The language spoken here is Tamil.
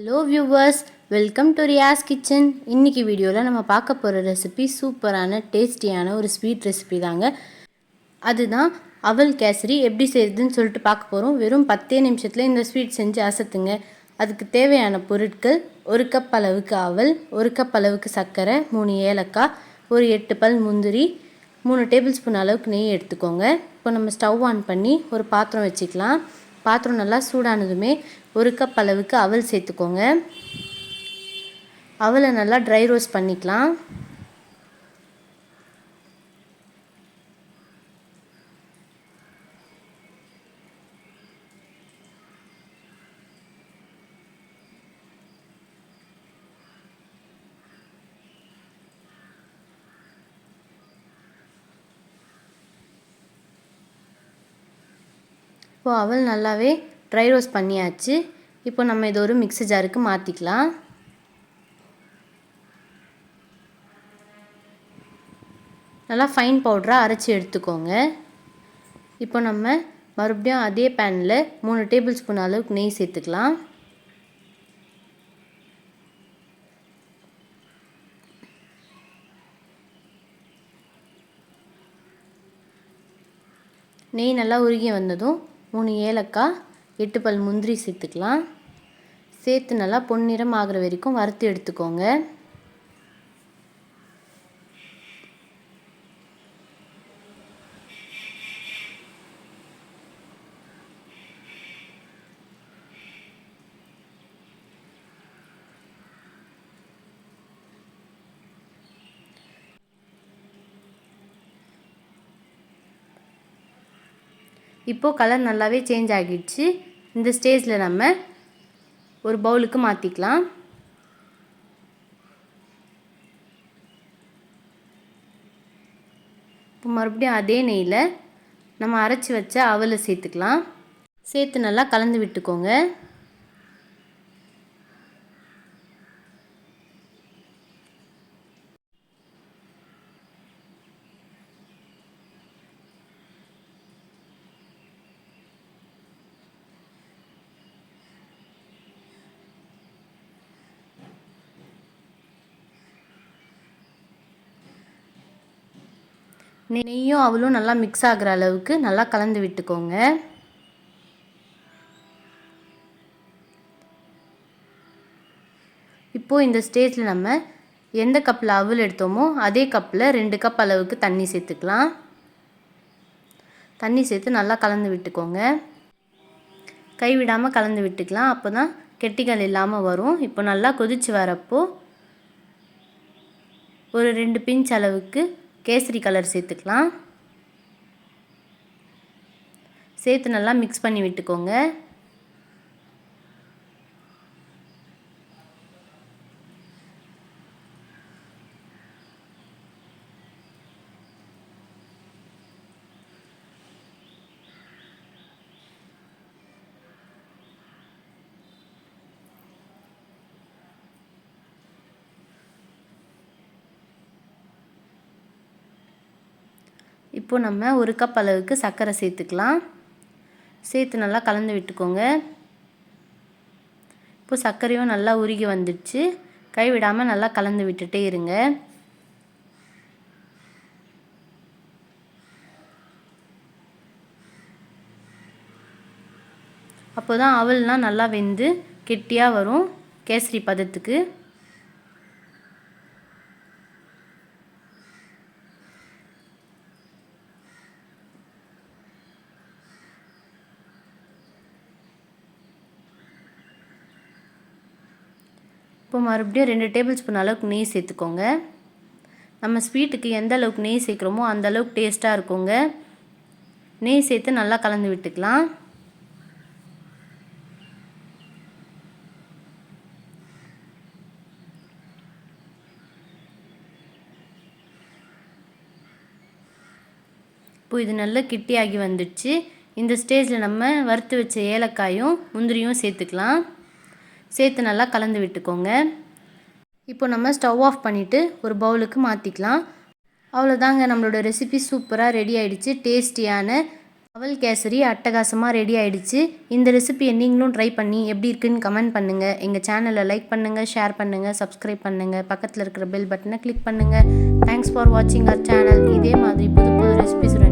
Hello viewers welcome to Riyas kitchen இன்னைக்கு வீடியோவில் நம்ம பார்க்க போகிற ரெசிபி சூப்பரான டேஸ்டியான ஒரு ஸ்வீட் ரெசிபி தாங்க. அதுதான் அவல் கேசரி எப்படி செய்யுதுன்னு சொல்லிட்டு பார்க்க போகிறோம் வெறும் பத்தே நிமிஷத்தில் இந்த ஸ்வீட் செஞ்சு அசத்துங்க. அதுக்கு தேவையான பொருட்கள் ஒரு கப் அளவுக்கு அவல் ஒரு கப் அளவுக்கு சர்க்கரை மூணு ஏலக்காய் ஒரு எட்டு பல் முந்திரி மூணு டேபிள் ஸ்பூன் அளவுக்கு நெய் எடுத்துக்கோங்க. இப்போ நம்ம ஸ்டவ் ஆன் பண்ணி ஒரு பாத்திரம் வச்சுக்கலாம். பாத்திரம் நல்லா சூடானதுமே ஒரு கப் அளவுக்கு அவல் சேர்த்துக்கோங்க. அவலை நல்லா ட்ரை ரோஸ்ட் பண்ணிக்கலாம். இப்போது அவல் நல்லாவே ட்ரை ரோஸ்ட் பண்ணியாச்சு. இப்போ நம்ம இது ஒரு மிக்ஸி ஜாருக்கு மாற்றிக்கலாம் நல்லா ஃபைன் பவுடராக அரைச்சி எடுத்துக்கோங்க. இப்போ நம்ம மறுபடியும் அதே பேனில் மூணு டேபிள் ஸ்பூன் அளவுக்கு நெய் சேர்த்துக்கலாம். நெய் நல்லா உருகி வந்ததும் மூணு ஏலக்காய் எட்டு பல் முந்திரி சேர்த்துக்கலாம். சேர்த்து நல்லா பொன்னிறம் ஆகிற வரைக்கும் வறுத்து எடுத்துக்கோங்க. இப்போது கலர் நல்லாவே சேஞ்ச் ஆகிடுச்சு. இந்த ஸ்டேஜில் நம்ம ஒரு பவுலுக்கு மாற்றிக்கலாம் இப்போ மறுபடியும் அதே நெய்யில் நம்ம அரைச்சி வச்ச அவலை சேர்த்துக்கலாம். சேர்த்து நல்லா கலந்து விட்டுக்கோங்க. நெய்யும் அவளும் நல்லா மிக்ஸ் ஆகிற அளவுக்கு நல்லா கலந்து விட்டுக்கோங்க. இப்போது இந்த ஸ்டேஜில் நம்ம எந்த கப்பில் அவல் எடுத்தோமோ அதே கப்பில் ரெண்டு கப் அளவுக்கு தண்ணி சேர்த்துக்கலாம். தண்ணி சேர்த்து நல்லா கலந்து விட்டுக்கோங்க. கைவிடாமல் கலந்து விட்டுக்கலாம். அப்போ தான் கெட்டிகள் இல்லாமல் வரும். இப்போ நல்லா கொதித்து வரப்போ ஒரு ரெண்டு பிஞ்ச் அளவுக்கு கேசரி கலர் சேர்த்துக்கலாம். சேர்த்து நல்லா மிக்ஸ் பண்ணி விட்டுக்கோங்க. இப்போது நம்ம ஒரு கப் அளவுக்கு சர்க்கரை சேர்த்துக்கலாம். சேர்த்து நல்லா கலந்து விட்டுக்கோங்க. இப்போ சர்க்கரையும் நல்லா உருகி வந்துடுச்சு. கைவிடாமல் நல்லா கலந்து விட்டுட்டே இருங்க. அப்போ தான் அவல்னால் நல்லா வெந்து கெட்டியாக வரும். கேசரி பதத்துக்கு. இப்போ மறுபடியும் ரெண்டு டேபிள் ஸ்பூன் அளவுக்கு நெய் சேர்த்துக்கோங்க. நம்ம ஸ்வீட்டுக்கு எந்த அளவுக்கு நெய் சேர்க்குறோமோ அந்த அளவுக்கு டேஸ்ட்டாக இருக்குங்க. நெய் சேர்த்து நல்லா கலந்து விட்டுக்கலாம். இப்போ இது நல்லா கிட்டியாகி வந்துடுச்சு. இந்த ஸ்டேஜில் நம்ம வறுத்து வச்ச ஏலக்காயும் முந்திரியும் சேர்த்துக்கலாம். சேர்த்து நல்லா கலந்து விட்டுக்கோங்க. இப்போ நம்ம ஸ்டவ் ஆஃப் பண்ணிவிட்டு ஒரு பவுலுக்கு மாற்றிக்கலாம் அவ்வளோதாங்க நம்மளோட ரெசிபி சூப்பராக ரெடி ஆகிடுச்சு டேஸ்டியான அவல் கேசரி அட்டகாசமாக ரெடி ஆகிடுச்சு இந்த ரெசிபியை நீங்களும் ட்ரை பண்ணி எப்படி இருக்குன்னு கமெண்ட் பண்ணுங்கள் எங்கள் சேனலை லைக் பண்ணுங்கள் ஷேர் பண்ணுங்கள் சப்ஸ்கிரைப் பண்ணுங்கள் பக்கத்தில் இருக்கிற பெல் பட்டனை கிளிக் பண்ணுங்கள் தேங்க்ஸ் ஃபார் வாட்சிங் அவர் சேனல் இதே மாதிரி புது புது ரெசிபிஸுடன்